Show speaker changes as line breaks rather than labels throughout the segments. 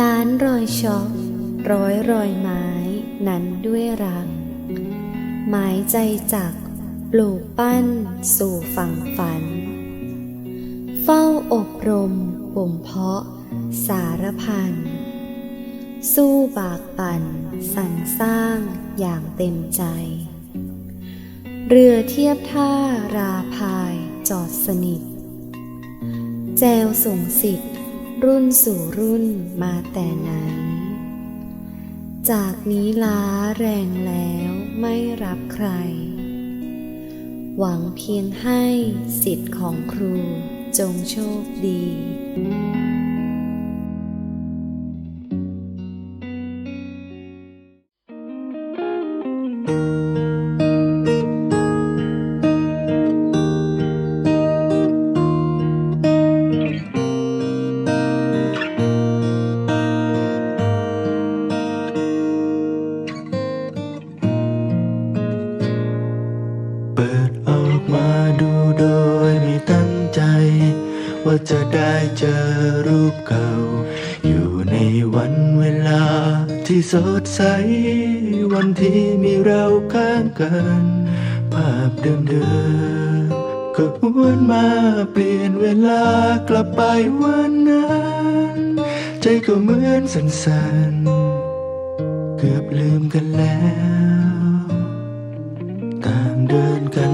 ล้านรอยช็อกร้อยรอยไม้นั้นด้วยรัก หมายใจจักปลูกปั้นสู่ฝั่งฝัน เฝ้าอบรมบ่มเพาะสารพัน สู้บากปั่นสรรสร้างอย่างเต็มใจ เรือเทียบท่าราพายจอดสนิท แจวส่งสิทธิ รุ่นสู่รุ่นมาแต่ไหนจากนี้ล้าแรงแล้วไม่รับใคร หวังเพียงให้สิทธิ์ของครูจงโชคดี
ใจ ว่าจะได้เจอรูปเก่า อยู่ในวันเวลาที่สดใส วันที่มีเราข้างกัน ภาพเดิมๆก็หวนมาเปลี่ยนเวลากลับไปวันนั้น ใจก็เหมือนสั่นๆ เกือบลืมกันแล้ว ต่างเดินกัน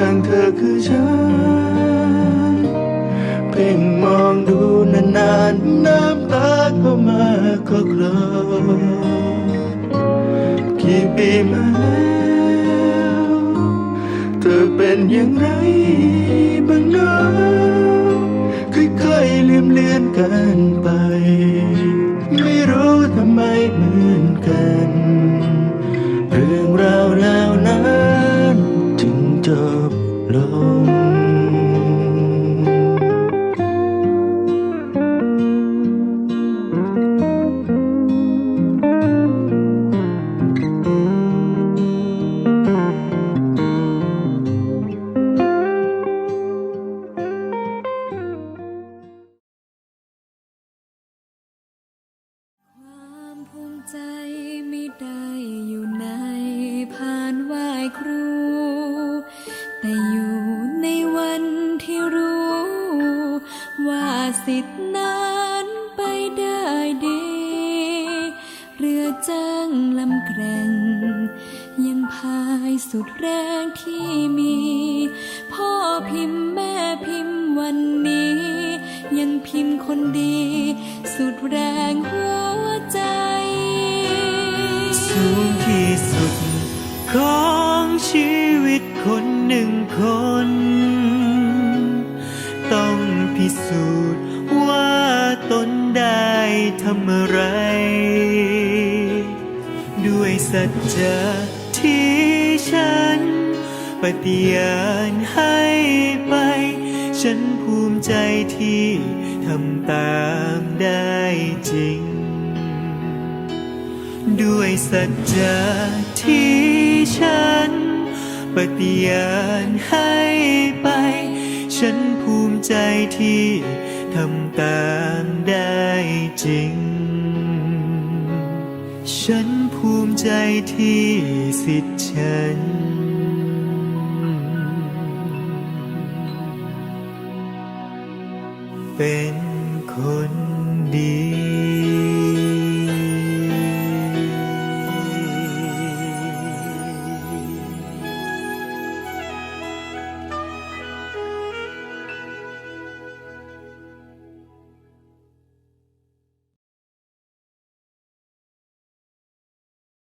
ข้างเธอคือฉัน เพ่งมองดูนานๆ น้ำตาก็มาก็คลอกี่ปีมาแล้ว เธอเป็นอย่างไรบ้างเนะค่อยๆลืมเลือนกันไป ไม่รู้ทำไมเหมือนกัน
สิทธินั้นไปได้ดี เรือจ้างลำแกร่ง ยังพายสุดแรงที่มี พ่อพิมพ์แม่พิมพ์วันนี้ ยังพิมพ์คนดี สุดแรงหัวใจ
สูงที่สุดของชีวิตคนหนึ่งคน พิสูจน์ว่าตนได้ทำอะไร ด้วยสัจจะที่ฉัน ปฏิญาณให้ไป ฉันภูมิใจที่ทำตามได้จริง ด้วยสัจจะที่ฉัน ปฏิญาณให้ไป ฉันภู ใจที่ทำตามได้จริง ฉันภูมิใจที่สิทธิ์ฉันเป็นคนดี